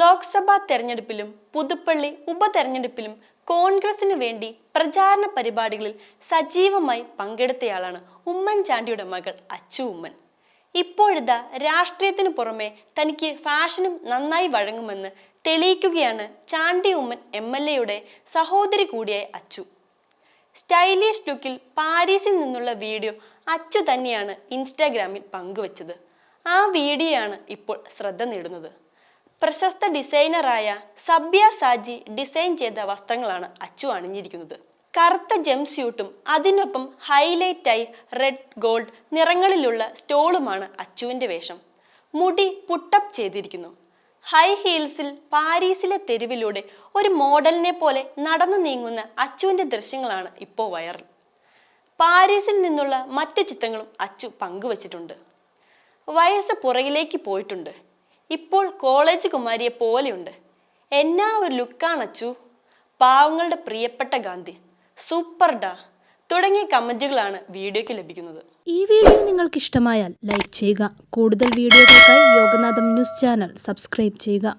ലോക്സഭാ തെരഞ്ഞെടുപ്പിലും പുതുപ്പള്ളി ഉപതെരഞ്ഞെടുപ്പിലും കോൺഗ്രസിന് വേണ്ടി പ്രചാരണ പരിപാടികളിൽ സജീവമായി പങ്കെടുത്തയാളാണ് ഉമ്മൻചാണ്ടിയുടെ മകൾ അച്ചു ഉമ്മൻ. ഇപ്പോഴത്തെ രാഷ്ട്രീയത്തിന് പുറമെ തനിക്ക് ഫാഷനും നന്നായി വഴങ്ങുമെന്ന് തെളിയിക്കുകയാണ് ചാണ്ടി ഉമ്മൻ എം എൽ എയുടെ സഹോദരി കൂടിയായ അച്ചു. സ്റ്റൈലിഷ് ലുക്കിൽ പാരീസിൽ നിന്നുള്ള വീഡിയോ അച്ചു തന്നെയാണ് ഇൻസ്റ്റാഗ്രാമിൽ പങ്കുവച്ചത്. ആ വീഡിയോയാണ് ഇപ്പോൾ ശ്രദ്ധ നേടുന്നത്. പ്രശസ്ത ഡിസൈനറായ സബ്യ സാജി ഡിസൈൻ ചെയ്ത വസ്ത്രങ്ങളാണ് അച്ചു അണിഞ്ഞിരിക്കുന്നത്. കറുത്ത ജംപ് സ്യൂട്ടും അതിനൊപ്പം ഹൈലൈറ്റായി റെഡ് ഗോൾഡ് നിറങ്ങളിലുള്ള സ്റ്റോളുമാണ് അച്ചുവിന്റെ വേഷം. മുടി പുട്ടപ്പ് ചെയ്തിരിക്കുന്നു. ഹൈ ഹീൽസിൽ പാരീസിലെ തെരുവിലൂടെ ഒരു മോഡലിനെ പോലെ നടന്നു നീങ്ങുന്ന അച്ചുവിന്റെ ദൃശ്യങ്ങളാണ് ഇപ്പോൾ വൈറൽ. പാരീസിൽ നിന്നുള്ള മറ്റു ചിത്രങ്ങളും അച്ചു പങ്കുവച്ചിട്ടുണ്ട്. വയസ്സ് പുറകിലേക്ക് പോയിട്ടുണ്ട്. ഇപ്പോൾ കോളേജ് കുമാരിയെ പോലെയുണ്ട്. എന്നാ ഒരു ലുക്കാണ് അച്ചു? പാവങ്ങളുടെ പ്രിയപ്പെട്ട ഗാന്ധി. സൂപ്പർ ഡാ. തുടങ്ങിയ കമന്റുകളാണ് വീഡിയോയ്ക്ക് ലഭിക്കുന്നത്. ഈ വീഡിയോ നിങ്ങൾക്ക് ഇഷ്ടമായാൽ ലൈക്ക് ചെയ്യുക. കൂടുതൽ വീഡിയോകൾക്കായി യോഗനാഥം ന്യൂസ് ചാനൽ സബ്സ്ക്രൈബ് ചെയ്യുക.